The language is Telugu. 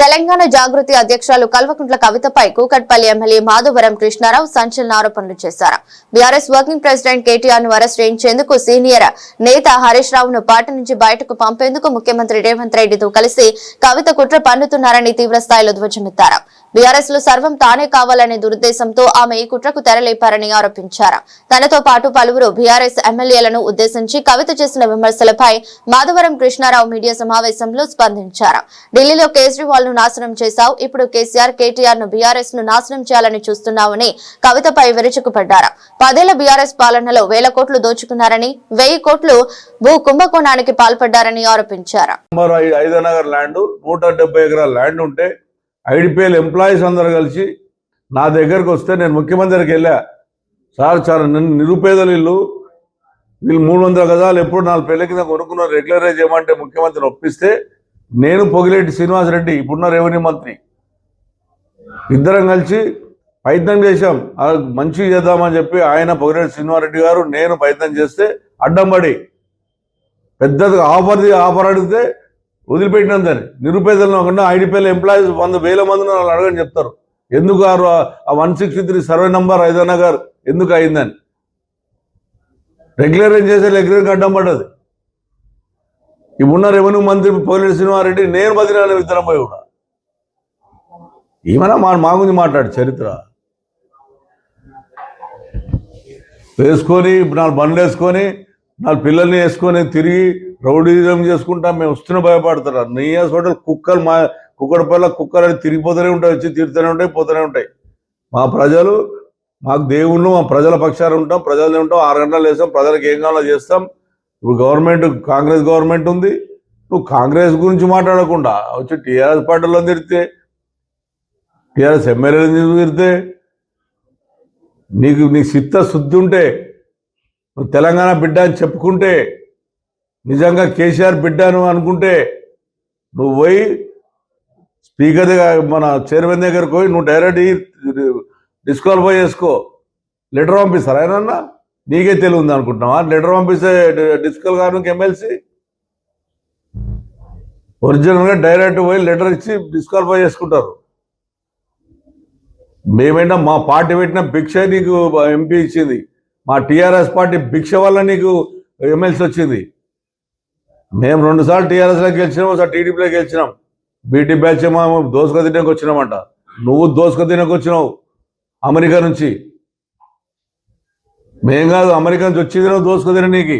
తెలంగాణ జాగృతి అధ్యక్షురాలు కల్వకుంట్ల కవితపై కూకట్పల్లి ఎమ్మెల్యే మాధవరం కృష్ణారావు సంచలన ఆరోపణలు చేశారు. బీఆర్ఎస్ వర్కింగ్ ప్రెసిడెంట్ కేటీఆర్ను అరెస్ట్ చేయించేందుకు సీనియర్ నేత హరీష్ రావును పార్టీ నుంచి బయటకు పంపేందుకు ముఖ్యమంత్రి రేవంత్ రెడ్డితో కలిసి కవిత కుట్ర పన్నుతున్నారని తీవ్ర స్థాయిలో ధ్వజమెత్తారు. బీఆర్ఎస్లో సర్వం తానే కావాలనే దురుద్దేశంతో ఆమె ఈ కుట్రకు తెరలేపారని ఆరోపించారు. తనతో పాటు పలువురు బీఆర్ఎస్ ఎమ్మెల్యేలను ఉద్దేశించి కవిత చేసిన విమర్శలపై మాధవరం కృష్ణారావు మీడియా సమావేశంలో స్పందించారు. ఢిల్లీలో కేజ్రీవాల్ను నాశనం చేశావు ఇప్పుడు కేసీఆర్ కేటీఆర్ను బీఆర్ఎస్ను నాశనం చేయాలని చూస్తున్నావని కవితపై విరుచుకుపడ్డారు. పదేళ్ళ బీఆర్ఎస్ పాలనలో వేల కోట్లు దోచుకున్నారని వెయ్యి కోట్లు భూ కుంభకోణానికి పాల్పడ్డారని ఆరోపించారు. ల్యాండ్ ఉంటే ఐడిపిఎల్ ఎంప్లాయీస్ అందరూ కలిసి నా దగ్గరకు వస్తే నేను ముఖ్యమంత్రికి వెళ్ళా. సార్ సార్ నిన్ను నిరుపేదలు ఇల్లు వీళ్ళు మూడు వందల గజాలు ఎప్పుడు నాలుగు పెళ్ళి కింద కొనుక్కున్నారు. రెగ్యులరైజ్ చేయమంటే ముఖ్యమంత్రిని ఒప్పిస్తే నేను పొగిలేటి శ్రీనివాసరెడ్డి ఇప్పుడున్న రెవెన్యూ మంత్రి. ఇద్దరం కలిసి ప్రయత్నం చేశాం. మంచి చేద్దామని చెప్పి ఆయన పొగిలేటి శ్రీనివారెడ్డి గారు నేను ప్రయత్నం చేస్తే అడ్డం పడి పెద్దది ఆఫర్ ఆఫర్ అడిగితే వదిలిపెట్టినందని నిరుపేదలను కాకుండా ఐడిపిఎల్ ఎంప్లాయీస్ వంద వేల మంది వాళ్ళు అడగని చెప్తారు. ఎందుకు ఆ one sixty three survey number ఐదన్న నగర్ ఎందుకు అయిందని రెగ్యులర్ ఏం చేసే రెగ్యులర్ అడ్డం పడ్డది. ఇప్పుడున్న రెవెన్యూ మంత్రి పోలీసు శ్రీనివారెడ్డి నేను బదిలీ ఇద్దరం పోయి కూడా. ఏమైనా మా మా గురించి మాట్లాడు చరిత్ర. వేసుకొని నాలుగు బండ్లు వేసుకొని నాలుగు పిల్లల్ని వేసుకొని తిరిగి రౌడీజం చేసుకుంటా మేము వస్తున్న భయపడతారు. నీ హాస్పిటల్ కుక్కలు మా కుక్కడి పల్ల కుక్కలు అని తిరిగిపోతూనే ఉంటాయి వచ్చి తిరుగుతూనే ఉంటాయి పోతూనే ఉంటాయి. మా ప్రజలు మాకు దేవుళ్ళు మా ప్రజల పక్షాన ఉంటాం ప్రజలు ఉంటాం ఆరు గంటలు వేస్తాం ప్రజలకు ఏం కావాలో చేస్తాం. ఇప్పుడు గవర్నమెంట్ కాంగ్రెస్ గవర్నమెంట్ ఉంది. నువ్వు కాంగ్రెస్ గురించి మాట్లాడకుండా వచ్చి టీఆర్ఎస్ పార్టీలో తిరిగితే టీఆర్ఎస్ ఎమ్మెల్యేలు తిరిగితే నీకు నీ చిత్త శుద్ధి ఉంటే నువ్వు తెలంగాణ బిడ్డ అని చెప్పుకుంటే నిజంగా కేసీఆర్ బిడ్డను అనుకుంటే నువ్వు పోయి స్పీకర్ దగ్గర మన చైర్మన్ దగ్గరకు పోయి నువ్వు డైరెక్ట్ డిస్క్వాలిఫై చేసుకో లెటర్ పంపిస్తారు ఆయనన్నా నీకే తెలియదు అనుకుంటున్నావా? లెటర్ పంపిస్తే డిస్కల్ గారు ఎమ్మెల్సీ ఒరిజినల్గా డైరెక్ట్ పోయి లెటర్ ఇచ్చి డిస్క్వాలిఫై చేసుకుంటారు మేమైనా మా పార్టీ పెట్టిన భిక్ష నీకు ఎంపీ ఇచ్చింది. మా టీఆర్ఎస్ పార్టీ భిక్ష వల్ల నీకు ఎమ్మెల్సీ వచ్చింది. మేము రెండుసార్లు టీఆర్ఎస్లో గెలిచినాం ఒకసారి టీడీపీలో గెలిచినాం. బీటీ బ్యాచ్ మేము దోసుక తినకు వచ్చినామంట. నువ్వు దోసుక తినకు వచ్చినావు అమెరికా నుంచి. మేం కాదు అమెరికా నుంచి వచ్చింది నువ్వు దోసుక తిన నీకు